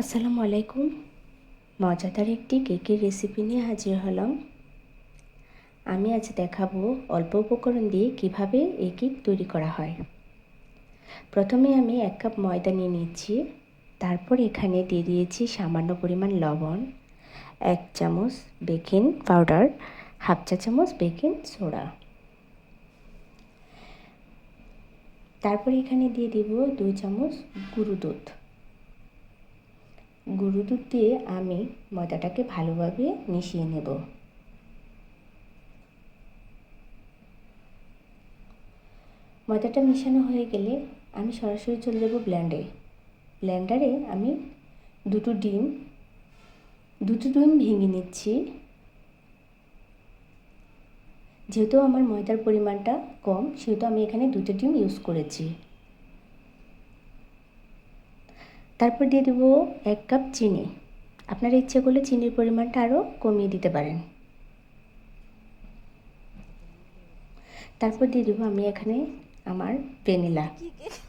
আসসালামু আলাইকুম। মজাদার একটি কেকের রেসিপি নিয়ে হাজির হলাম। আমি আজ দেখাবো অল্প উপকরণ দিয়ে কীভাবে এই কেক তৈরি করা হয়। প্রথমে আমি এক কাপ ময়দা নিয়ে নিচ্ছি। তারপর এখানে দিয়ে দিয়েছি সামান্য পরিমাণ লবণ, এক চামচ বেকিং পাউডার, হাফ চা চামচ বেকিং সোডা। তারপর এখানে দিয়ে দিব দুই চামচ গুঁড়ো দুধ। গুঁড়ো দুধ দিয়ে আমি ময়দাটাকে ভালোভাবে মিশিয়ে নেব। ময়দাটা মিশানো হয়ে গেলে আমি সরাসরি চলে যাব ব্ল্যান্ডে ব্ল্যান্ডারে আমি দুটো ডিম দুটো ডিম ভেঙে নিচ্ছি। যেহেতু আমার ময়দার পরিমাণটা কম, সেহেতু আমি এখানে দুটো ডিম ইউজ করেছি। তারপর দিয়ে দেবো এক কাপ চিনি। আপনার ইচ্ছে করলে চিনির পরিমাণটা আরও কমিয়ে দিতে পারেন। তারপর দিয়ে দেবো আমি এখানে আমার ভ্যানিলা।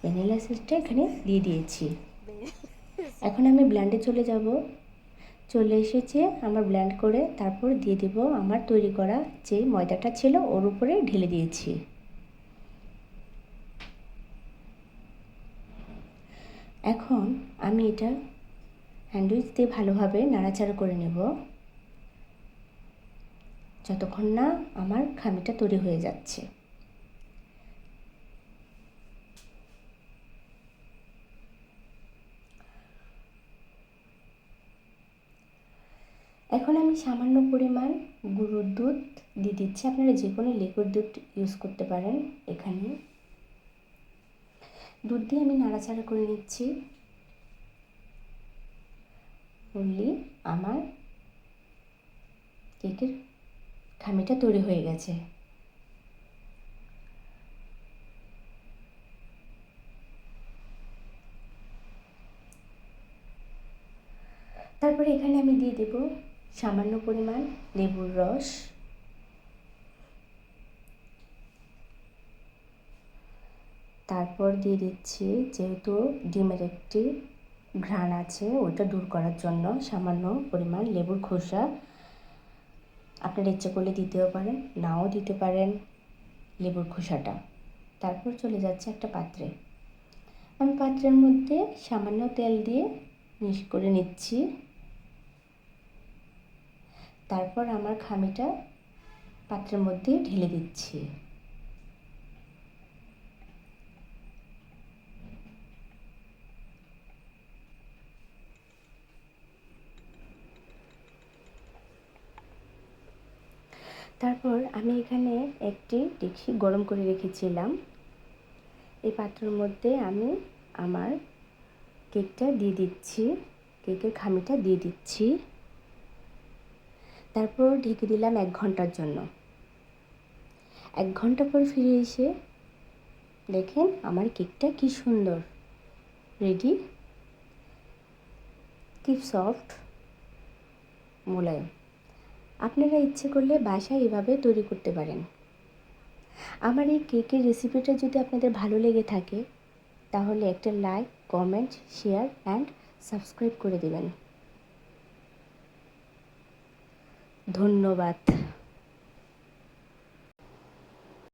ভ্যানিলা এসেন্সটা এখানে দিয়ে দিয়েছি। এখন আমি ব্ল্যান্ডে চলে যাব। চলে এসেছে আমার ব্ল্যান্ড করে তারপর দিয়ে দেবো আমার তৈরি করা যে ময়দাটা ছিল ওর উপরে ঢেলে দিয়েছি। এখন আমি এটা হ্যান্ডউইচ দিয়ে ভালোভাবে নাড়াচাড়া করে নেব। যতক্ষণ না আমার খামিটা তৈরি হয়ে যাচ্ছে। এখন আমি সামান্য পরিমাণ গুঁড়োর দুধ দিয়ে দিচ্ছি। আপনারা যে কোনো লিকুইড দুধ ইউজ করতে পারেন এখানে। দুধ দিয়ে আমি নাড়াচাড়া করে নিচ্ছি। বললি আমার কেকের খামিটা তৈরি হয়ে গেছে। তারপরে এখানে আমি দিয়ে দেব সামান্য পরিমাণ লেবুর রস। তারপর দিয়ে দিচ্ছি যেহেতু ডিমের একটি ঘ্রাণ আছে, ওইটা দূর করার জন্য সামান্য পরিমাণ লেবুর খোসা। আপনার ইচ্ছে করলে দিতেও পারেন, নাও দিতে পারেন লেবুর খোসাটা। তারপর চলে যাচ্ছে একটা পাত্রে। আমি পাত্রের মধ্যে সামান্য তেল দিয়ে মিশ করে নিচ্ছি। তারপর আমার খামিটা পাত্রের মধ্যে ঢেলে দিচ্ছি তারপর আমি এখানে একটি ডেকচি গরম করে রেখেছিলাম। এই পাত্রের মধ্যে আমি আমার কেকটা দিয়ে দিচ্ছি। কেকের খামিটা দিয়ে দিচ্ছি। তারপর ঢেকে দিলাম এক ঘণ্টার জন্য। এক ঘণ্টা পর ফিরে এসে দেখেন আমার কেকটা কি সুন্দর। রেডি। কি সফট। মোলায়েম। আপনারা ইচ্ছে করলে বাসায় এভাবে তৈরি করতে পারেন। আমার এই কেকের রেসিপিটা যদি আপনাদের ভালো লেগে থাকে, তাহলে একটা like, comment, share, and subscribe করে দেবেন। ধন্যবাদ।